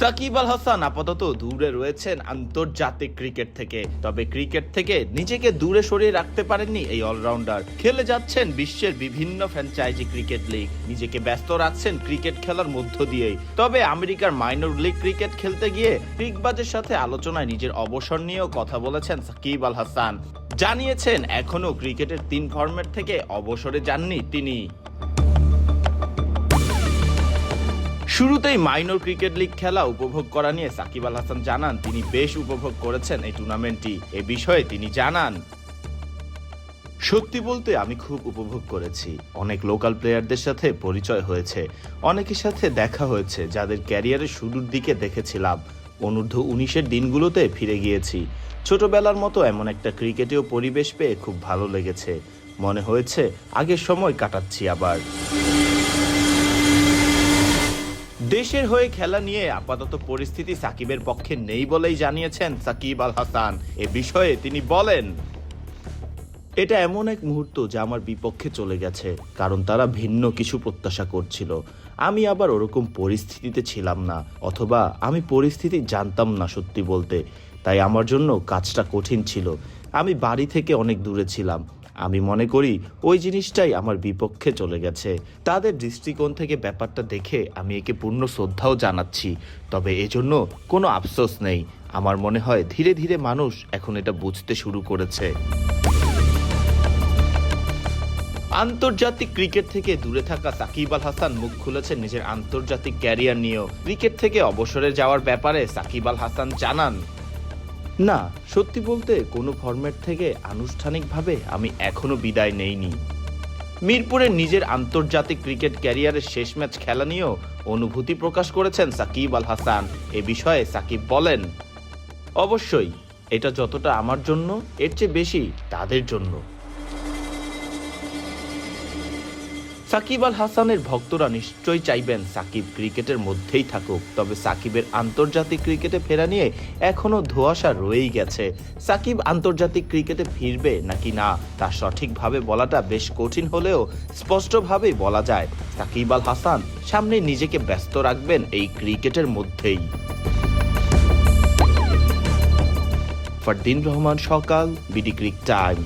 সাকিব আল হাসান আপাতত দূরে রয়েছেন আন্তর্জাতিক ক্রিকেট থেকে। তবে ক্রিকেট থেকে নিজেকে দূরে সরিয়ে রাখতে পারেননি এই অলরাউন্ডার। খেলে যাচ্ছেন বিশ্বের বিভিন্ন ফ্র্যাঞ্চাইজি ক্রিকেট লিগ। নিজেকে ব্যস্ত রাখছেন ক্রিকেট খেলার মধ্য দিয়েই। তবে আমেরিকার মাইনর লিগ ক্রিকেট খেলতে গিয়ে ক্রিকবাজের সাথে আলোচনায় নিজের অবসর নিয়েও কথা বলেছেন সাকিব আল হাসান। জানিয়েছেন, এখনও ক্রিকেটের তিন ফর্মেট থেকে অবসরে যাননি তিনি। শুরুতেই মাইনর ক্রিকেট লিগ খেলা উপভোগ করা নিয়ে সাকিব আল হাসান জানান, তিনি বেশ উপভোগ করেছেন এই টুর্নামেন্টটি। এ বিষয়ে তিনি জানান, সত্যি বলতে আমি খুব উপভোগ করেছি। অনেক লোকাল প্লেয়ারদের সাথে পরিচয় হয়েছে। অনেকের সাথে দেখা হয়েছে, যাদের ক্যারিয়ারের শুরুর দিকে দেখেছিলাম। অনূর্ধ্ব উনিশের দিনগুলোতে ফিরে গিয়েছি। ছোটবেলার মতো এমন একটা ক্রিকেটেও পরিবেশ পেয়ে খুব ভালো লেগেছে। মনে হয়েছে, আগের সময় কাটাচ্ছি আবার। দেশের হয়ে খেলা নিয়ে আপাতত পরিস্থিতি সাকিবের পক্ষে নেই বলেই জানিয়েছেন সাকিব আল হাসান। এ বিষয়ে তিনি বলেন, এটা এমন এক মুহূর্ত যা আমার বিপক্ষে চলে গেছে, কারণ তারা ভিন্ন কিছু প্রত্যাশা করছিল। আমি আবার ওরকম পরিস্থিতিতে ছিলাম না, অথবা আমি পরিস্থিতি জানতাম না সত্যি বলতে। তাই আমার জন্য কাজটা কঠিন ছিল। আমি বাড়ি থেকে অনেক দূরে ছিলাম আমি মনে করি ওই জিনিসটাই আমার বিপক্ষে চলে গেছে। তাদের দৃষ্টিকোণ থেকে ব্যাপারটা দেখে আমি একে পূর্ণ শ্রদ্ধাও জানাচ্ছি। তবে এজন্য কোনো আফসোস নেই। আমার মনে হয় ধীরে ধীরে মানুষ এখন এটা বুঝতে শুরু করেছে। আন্তর্জাতিক ক্রিকেট থেকে দূরে থাকা সাকিব আল হাসান মুখ খুলেছেন নিজের আন্তর্জাতিক ক্যারিয়ার নিয়েও। ক্রিকেট থেকে অবসরে যাওয়ার ব্যাপারে সাকিব আল হাসান জানান না, সত্যি বলতে কোনো ফরম্যাট থেকে আনুষ্ঠানিকভাবে আমি এখনও বিদায় নেইনি। মিরপুরের নিজের আন্তর্জাতিক ক্রিকেট ক্যারিয়ারের শেষ ম্যাচ খেলা নিয়েও অনুভূতি প্রকাশ করেছেন সাকিব আল হাসান। এ বিষয়ে সাকিব বলেন, অবশ্যই, এটা যতটা আমার জন্য, এর চেয়ে বেশি তাদের জন্য। সাকিব আল হাসানের ভক্তরা নিশ্চয়ই চাইবেন সাকিব ক্রিকেটের মধ্যেই থাকুক, তবে সাকিবের আন্তর্জাতিক ক্রিকেটে ফেরা নিয়ে এখনও ধোঁয়াশা রয়েই গেছে। সাকিব আন্তর্জাতিক ক্রিকেটে ফিরবে নাকি না, তা সঠিকভাবে বলাটা বেশ কঠিন হলেও স্পষ্টভাবেই বলা যায়, সাকিব আল হাসান সামনে নিজেকে ব্যস্ত রাখবেন এই ক্রিকেটের মধ্যেই। ফারদিন রহমান, সকাল, বিডি ক্রিক টাইম।